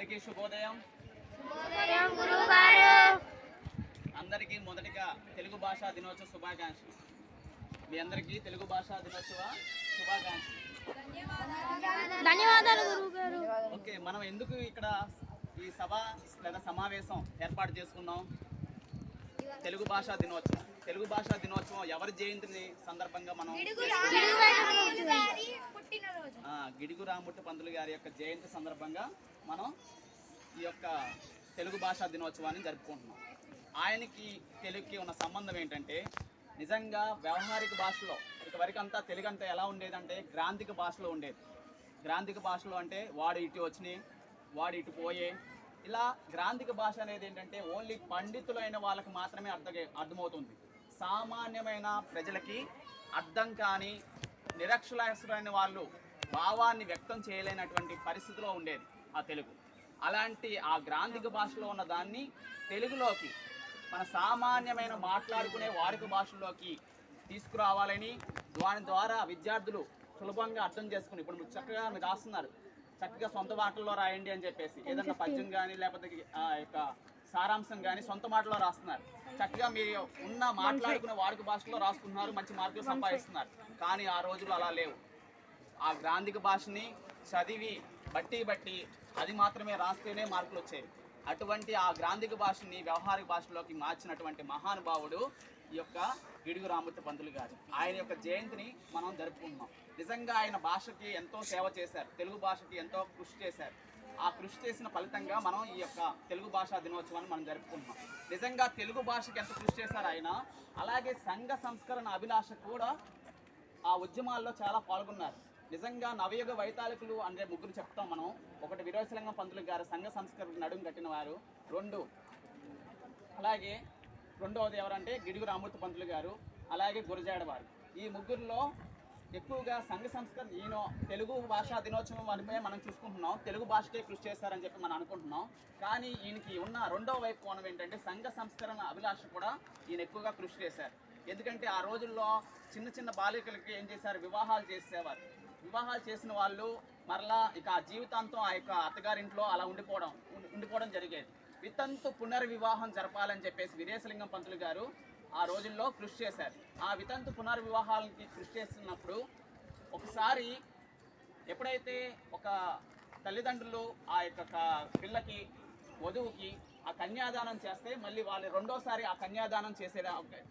అందరికీ శుభోదయం. అందరికీ మొదటిగా తెలుగు భాషా దినోత్సవ శుభాకాంక్షలు. మీ అందరికీ తెలుగు భాషా దినోత్సవ శుభాకాంక్షలు. ధన్యవాదాలు. ఓకే మనం ఎందుకు ఇక్కడ ఈ సభ లేదా సమావేశం ఏర్పాటు చేసుకున్నాం? తెలుగు భాషా దినోత్సవం. తెలుగు భాషా దినోత్సవం ఎవరి జయంతిని సందర్భంగా మనం గిడుగు రాముట్టు పంతులు గారి యొక్క జయంతి సందర్భంగా మనం ఈ యొక్క తెలుగు భాషా దినోత్సవాన్ని జరుపుకుంటున్నాం. ఆయనకి తెలుగుకి ఉన్న సంబంధం ఏంటంటే నిజంగా వ్యవహారిక భాషలో ఇటువరకు తెలుగు అంతా ఎలా ఉండేదంటే గ్రాంధిక భాషలో ఉండేది. గ్రాంధిక భాషలో అంటే వాడు ఇటు వచ్చినాయి వాడు ఇటు పోయే. ఇలా గ్రాంధిక భాష అనేది ఏంటంటే ఓన్లీ పండితులైన వాళ్ళకి మాత్రమే అర్థం అర్థమవుతుంది. సామాన్యమైన ప్రజలకి అర్థం కాని నిరక్షరాస్యులైన వాళ్ళు భావాన్ని వ్యక్తం చేయలేనటువంటి పరిస్థితిలో ఉండేది. ఆ తెలుగు. అలాంటి ఆ గ్రాంధిక భాషలో ఉన్న దాన్ని తెలుగులోకి మన సామాన్యమైన మాట్లాడుకునే వాడుక భాషలోకి తీసుకురావాలని దాని ద్వారా విద్యార్థులు సులభంగా అర్థం చేసుకుని ఇప్పుడు మీరు చక్కగా మీరు రాస్తున్నారు. చక్కగా సొంత మాటల్లో రాయండి అని చెప్పేసి ఏదన్నా పద్యం కానీ లేకపోతే ఆ యొక్క సారాంశం కానీ సొంత మాటలో రాస్తున్నారు. చక్కగా మీరు ఉన్న మాట్లాడుకునే వాడుక భాషలో రాసుకుంటున్నారు మంచి మార్కులు సంపాదిస్తున్నారు. కానీ ఆ రోజులు అలా లేవు. ఆ గ్రాంధిక భాషని చదివి బట్టి బట్టి అది మాత్రమే రాస్తేనే మార్కులు వచ్చాయి. అటువంటి ఆ గ్రాంధిక భాషని వ్యవహారిక భాషలోకి మార్చినటువంటి మహానుభావుడు ఈ యొక్క గిడుగు రామూర్తి పంతులు గారు. ఆయన యొక్క జయంతిని మనం జరుపుకుంటున్నాం. నిజంగా ఆయన భాషకి ఎంతో సేవ చేశారు. తెలుగు భాషకి ఎంతో కృషి చేశారు. ఆ కృషి చేసిన ఫలితంగా మనం ఈ యొక్క తెలుగు భాషా దినోత్సవాన్ని మనం జరుపుకుంటున్నాం. నిజంగా తెలుగు భాషకి ఎంత కృషి చేశారు ఆయన అలాగే సంఘ సంస్కరణ అభిలాష కూడా ఆ ఉద్యమాల్లో చాలా పాల్గొన్నారు. నిజంగా నవయుగ వైతాళికులు అంటే ముగ్గురు చెప్తాం మనం. ఒకటి విరోచలింగం పంతులు గారు సంఘ సంస్కరణ నడుము కట్టిన వారు. రెండు అలాగే రెండవది ఎవరంటే గిడుగు రామూర్తి పంతులు గారు అలాగే గురజాడ వారు. ఈ ముగ్గురులో ఎక్కువగా సంఘ సంస్కరణ ఈయన తెలుగు భాషా దినోత్సవం వరకే మనం చూసుకుంటున్నాం. తెలుగు భాషకే కృషి చేస్తారని చెప్పి మనం అనుకుంటున్నాం. కానీ ఈయనకి ఉన్న రెండవ వైపు కోణం ఏంటంటే సంఘ సంస్కరణ అభిలాష కూడా ఈయన ఎక్కువగా కృషి చేశారు. ఎందుకంటే ఆ రోజుల్లో చిన్న చిన్న బాలికలకి ఏం చేశారు? వివాహాలు చేసేవారు. వివాహాలు చేసిన వాళ్ళు మరలా ఇక ఆ జీవితాంతం ఆ యొక్క అత్తగారింట్లో అలా ఉండిపోవడం ఉండి- ఉండిపోవడం జరిగేది. వితంతు పునర్వివాహం జరపాలని చెప్పేసి వీరేశలింగం పంతులు గారు ఆ రోజుల్లో కృషి చేశారు. ఆ వితంతు పునర్వివాహాలకి కృషి చేస్తున్నప్పుడు ఒకసారి ఎప్పుడైతే ఒక తల్లిదండ్రులు ఆ యొక్క పిల్లకి వధువుకి ఆ కన్యాదానం చేస్తే మళ్ళీ వాళ్ళు రెండోసారి ఆ కన్యాదానం చేసే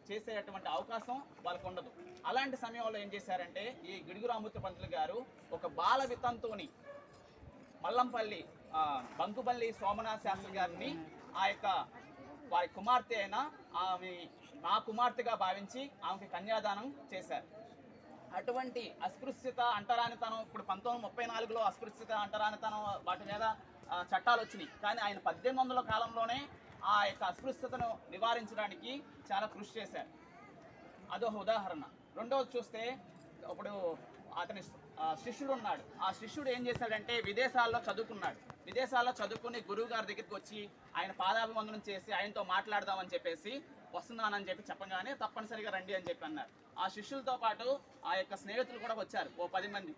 చేసేటువంటి అవకాశం వాళ్ళకు ఉండదు. అలాంటి సమయంలో ఏం చేశారంటే ఈ గిడుగు రామూర్తి పంతులు గారు ఒక బాల వితంతువుని మల్లంపల్లి బంకుపల్లి సోమనాథ్ శాస్త్రి గారిని ఆ యొక్క వారి కుమార్తె అయిన ఆమె నా కుమార్తెగా భావించి ఆమెకి కన్యాదానం చేశారు. అటువంటి అస్పృశ్యత అంటరానితనం ఇప్పుడు పంతొమ్మిది ముప్పై నాలుగులో అస్పృశ్యత అంటరానితనం వాటి మీద చట్టాలు వచ్చినాయి. కానీ ఆయన పద్దెనిమిది వందల కాలంలోనే ఆ యొక్క అస్పృశ్యతను నివారించడానికి చాలా కృషి చేశారు. అదొక ఉదాహరణ. రెండవది చూస్తే ఇప్పుడు అతని శిష్యుడు ఉన్నాడు. ఆ శిష్యుడు ఏం చేశాడంటే విదేశాల్లో చదువుకున్నాడు. విదేశాల్లో చదువుకుని గురువు గారి దగ్గరికి వచ్చి ఆయన పాదాభివందనం చేసి ఆయనతో మాట్లాడదామని చెప్పేసి వస్తున్నానని చెప్పి చెప్పగానే తప్పనిసరిగా రండి అని చెప్పి అన్నారు. ఆ శిష్యులతో పాటు ఆ యొక్క స్నేహితులు కూడా వచ్చారు ఓ పది మంది.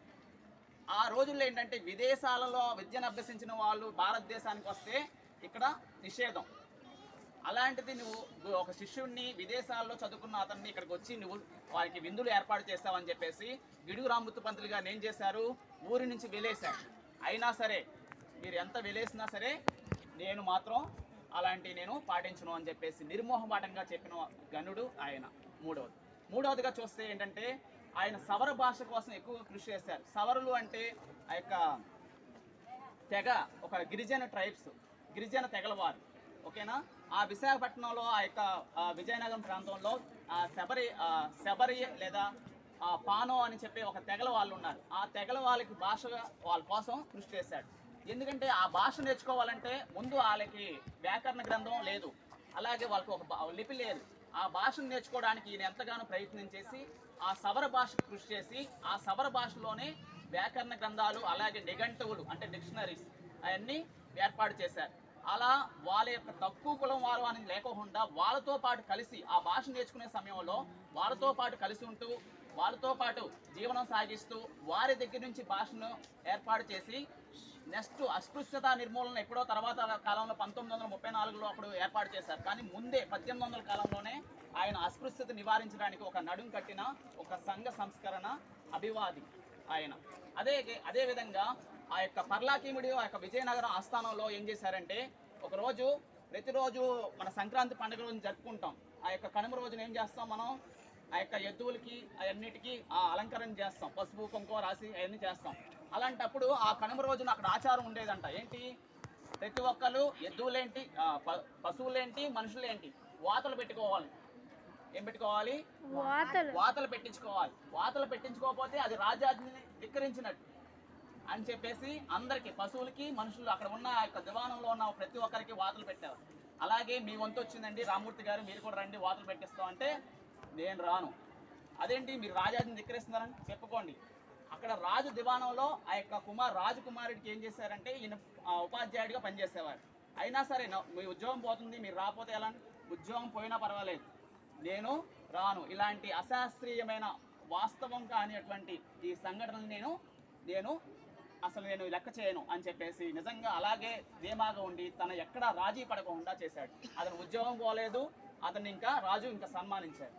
ఆ రోజుల్లో ఏంటంటే విదేశాలలో విద్యను అభ్యసించిన వాళ్ళు భారతదేశానికి వస్తే ఇక్కడ నిషేధం. అలాంటిది నువ్వు ఒక శిష్యుడిని విదేశాల్లో చదువుకున్న అతన్ని ఇక్కడికి వచ్చి నువ్వు వారికి విందులు ఏర్పాటు చేస్తావని చెప్పేసి గిడుగు రామూర్తి పంతులు గారు ఏం చేశారు? ఊరి నుంచి వెలేశారు. అయినా సరే మీరు ఎంత వెలేసినా సరే నేను మాత్రం అలాంటి నేను పాటించను అని చెప్పేసి నిర్మోహమాటంగా చెప్పిన గనుడు ఆయన మూడవది. మూడవదిగా చూస్తే ఏంటంటే ఆయన సవర భాష కోసం ఎక్కువగా కృషి చేశారు. సవరులు అంటే ఆ యొక్క తెగ ఒక గిరిజన ట్రైబ్స్ గిరిజన తెగలవారు. ఓకేనా? ఆ విశాఖపట్నంలో ఆ యొక్క విజయనగరం ప్రాంతంలో ఆ శబరి శబరి లేదా ఆ పానో అని చెప్పి ఒక తెగల వాళ్ళు ఉన్నారు. ఆ తెగల వాళ్ళకి భాష వాళ్ళ కోసం కృషి చేశాడు. ఎందుకంటే ఆ భాష నేర్చుకోవాలంటే ముందు వాళ్ళకి వ్యాకరణ గ్రంథం లేదు. అలాగే వాళ్ళకి ఒక లిపి లేదు. ఆ భాషను నేర్చుకోవడానికి ఈయన ఎంతగానో ప్రయత్నం చేసి ఆ సవర భాషకు కృషి చేసి ఆ సవర భాషలోనే వ్యాకరణ గ్రంథాలు అలాగే నిఘంటువులు అంటే డిక్షనరీస్ అవన్నీ ఏర్పాటు చేశారు. అలా వాళ్ళ యొక్క తక్కువ కులం వారు అనేది లేకోకుండా వాళ్ళతో పాటు కలిసి ఆ భాష నేర్చుకునే సమయంలో వాళ్ళతో పాటు కలిసి ఉంటూ వాళ్ళతో పాటు జీవనం సాగిస్తూ వారి దగ్గర నుంచి భాషను ఏర్పాటు చేసి నెక్స్ట్ అస్పృశ్యత నిర్మూలన ఎప్పుడో తర్వాత కాలంలో పంతొమ్మిది వందల ముప్పై నాలుగులో అప్పుడు ఏర్పాటు చేశారు. కానీ ముందే పద్దెనిమిది వందల కాలంలోనే ఆయన అస్పృశ్యత నివారించడానికి ఒక నడుం కట్టిన ఒక సంఘ సంస్కరణ అభివాది ఆయన. అదే అదేవిధంగా ఆ యొక్క పర్లాకీముడి ఆ యొక్క విజయనగరం ఆస్థానంలో ఏం చేశారంటే ఒకరోజు ప్రతిరోజు మన సంక్రాంతి పండుగ రోజు జరుపుకుంటాం. ఆ యొక్క కనుమ రోజున ఏం చేస్తాం మనం? ఆ యొక్క ఎద్దువులకి అన్నిటికీ ఆ అలంకరణ చేస్తాం. పసుపు కుంకుమ రాసి అవన్నీ చేస్తాం. అలాంటప్పుడు ఆ కనుమ రోజున అక్కడ ఆచారం ఉండేదంట. ఏంటి? ప్రతి ఒక్కరు ఎద్దువులేంటి పశువులేంటి మనుషులేంటి? వాతలు పెట్టుకోవాలి. ఏం పెట్టుకోవాలి? వాతలు పెట్టించుకోవాలి. వాతలు పెట్టించుకోకపోతే అది రాజాజ్ఞని ధిక్కరించినట్టు. అని చెప్పేసి అందరికి పశువులకి మనుషులు అక్కడ ఉన్న ఆ యొక్క దివాణంలో ఉన్న ప్రతి ఒక్కరికి వాతలు పెట్టారు. అలాగే మీ వంతు వచ్చిందండి రామూర్తి గారు మీరు కూడా రండి వాతలు పెట్టిస్తాం అంటే నేను రాను. అదేంటి? మీరు రాజాజీని ధిక్కరిస్తున్నారని చెప్పుకోండి. అక్కడ రాజు దివాణంలో ఆ యొక్క కుమార్ రాజకుమారుడికి ఏం చేశారంటే ఈయన ఉపాధ్యాయుడిగా పనిచేసేవారు. అయినా సరే మీ ఉద్యోగం పోతుంది మీరు రాకపోతే ఎలా? ఉద్యోగం పోయినా పర్వాలేదు. నేను రాను. ఇలాంటి అశాస్త్రీయమైన వాస్తవం కానిటువంటి ఈ సంఘటనలు నేను నేను అసలు నేను లెక్క చేయను అని చెప్పేసి నిజంగా అలాగే ధీమాగా ఉండి తన ఎక్కడా రాజీ పడకుండా చేశాడు. అతను ఉద్యోగం పోలేదు అతన్ని ఇంకా రాజు ఇంకా సన్మానించాడు.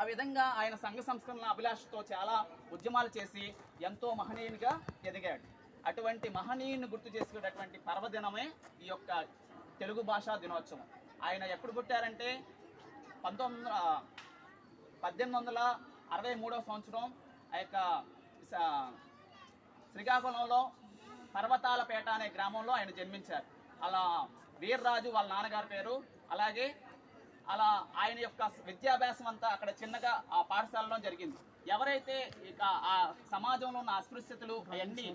ఆ విధంగా ఆయన సంఘ సంస్కరణ అభిలాషతో చాలా ఉద్యమాలు చేసి ఎంతో మహనీయునిగా ఎదిగాడు. అటువంటి మహనీయుని గుర్తు చేసుకునేటటువంటి పర్వదినమే ఈ యొక్క తెలుగు భాషా దినోత్సవం. ఆయన ఎప్పుడు పుట్టారంటే పంతొమ్మిది పద్దెనిమిది వందల అరవై మూడవ సంవత్సరం ఆ యొక్క శ్రీకాకుళంలో పర్వతాలపేట అనే గ్రామంలో ఆయన జన్మించారు. అలా వీర్రాజు వాళ్ళ నాన్నగారి పేరు అలాగే అలా ఆయన యొక్క విద్యాభ్యాసం అంతా అక్కడ చిన్నగా ఆ పాఠశాలలో జరిగింది. ఎవరైతే ఇక ఆ సమాజంలో ఉన్న అస్పృశ్యతలు అవన్నీ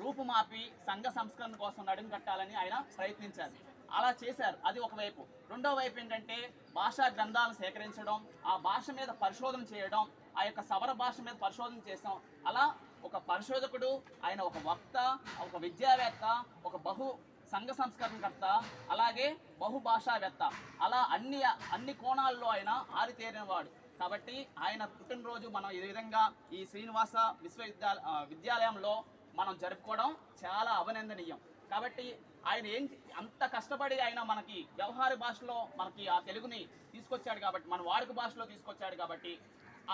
రూపుమాపి సంఘ సంస్కరణ కోసం నడుము కట్టాలని ఆయన ప్రయత్నించారు. అలా చేశారు. అది ఒకవైపు రెండో వైపు ఏంటంటే భాషా గ్రంథాలను సేకరించడం ఆ భాష మీద పరిశోధన చేయడం ఆ యొక్క సవర భాష మీద పరిశోధన చేసాం. అలా ఒక పరిశోధకుడు ఆయన ఒక వక్త ఒక విద్యావేత్త ఒక బహు సంఘ సంస్కరణకర్త అలాగే బహుభాషావేత్త అలా అన్ని అన్ని కోణాల్లో ఆయన ఆరితేరినవాడు. కాబట్టి ఆయన పుట్టినరోజు మనం ఈ విధంగా ఈ శ్రీనివాస విశ్వవిద్యాలయ విద్యాలయంలో మనం జరుపుకోవడం చాలా అభినందనీయం. కాబట్టి ఆయన ఏం అంత కష్టపడి ఆయన మనకి వ్యవహార భాషలో మనకి ఆ తెలుగుని తీసుకొచ్చాడు కాబట్టి మన వాడుక భాషలో తీసుకొచ్చాడు కాబట్టి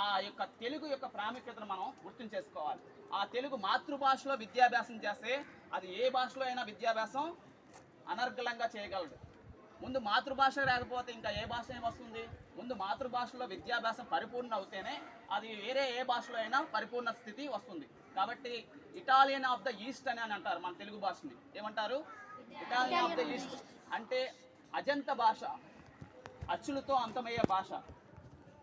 ఆ యొక్క తెలుగు యొక్క ప్రాముఖ్యతను మనం గుర్తుంచేసుకోవాలి ఆ తెలుగు మాతృభాషలో విద్యాభ్యాసం చేస్తే అది ఏ భాషలో అయినా విద్యాభ్యాసం అనర్గళంగా చేయగలడు ముందు మాతృభాష లేకపోతే ఇంకా ఏ భాష ఏమొస్తుంది ముందు మాతృభాషలో విద్యాభ్యాసం పరిపూర్ణ అవుతేనే అది వేరే ఏ భాషలో అయినా పరిపూర్ణ స్థితి వస్తుంది. కాబట్టి ఇటాలియన్ ఆఫ్ ద ఈస్ట్ అని అని అంటారు మన తెలుగు భాషని. ఏమంటారు? Italian of the east. అంటే అజంత భాష అచ్చులతో అంతమయ్యే భాష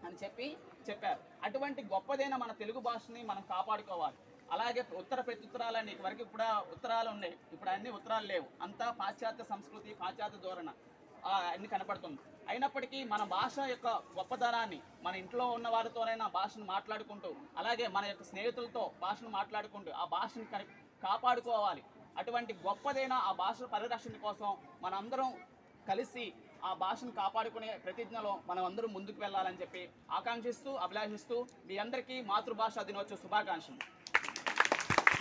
అని చెప్పి చెప్పారు. అటువంటి గొప్పదైన మన తెలుగు భాషని మనం కాపాడుకోవాలి. అలాగే ఉత్తర ప్రత్యుత్తరాలని వరకు ఇప్పుడు ఉత్తరాలు ఉన్నాయి. ఇప్పుడు అన్ని ఉత్తరాలు లేవు. అంతా పాశ్చాత్య సంస్కృతి పాశ్చాత్య ధోరణ అన్ని కనపడుతుంది. అయినప్పటికీ మన భాష యొక్క గొప్పదనాన్ని మన ఇంట్లో ఉన్న వారితోనైనా భాషను మాట్లాడుకుంటూ అలాగే మన యొక్క స్నేహితులతో భాషను మాట్లాడుకుంటూ ఆ భాషను కాపాడుకోవాలి. అటువంటి గొప్పదైన ఆ భాష పరిరక్షణ కోసం మనందరం కలిసి ఆ భాషను కాపాడుకునే ప్రతిజ్ఞలో మనం అందరూ ముందుకు వెళ్ళాలని చెప్పి ఆకాంక్షిస్తూ అభిలాషిస్తూ మీ అందరికీ మాతృభాష దినోత్సవ శుభాకాంక్షలు.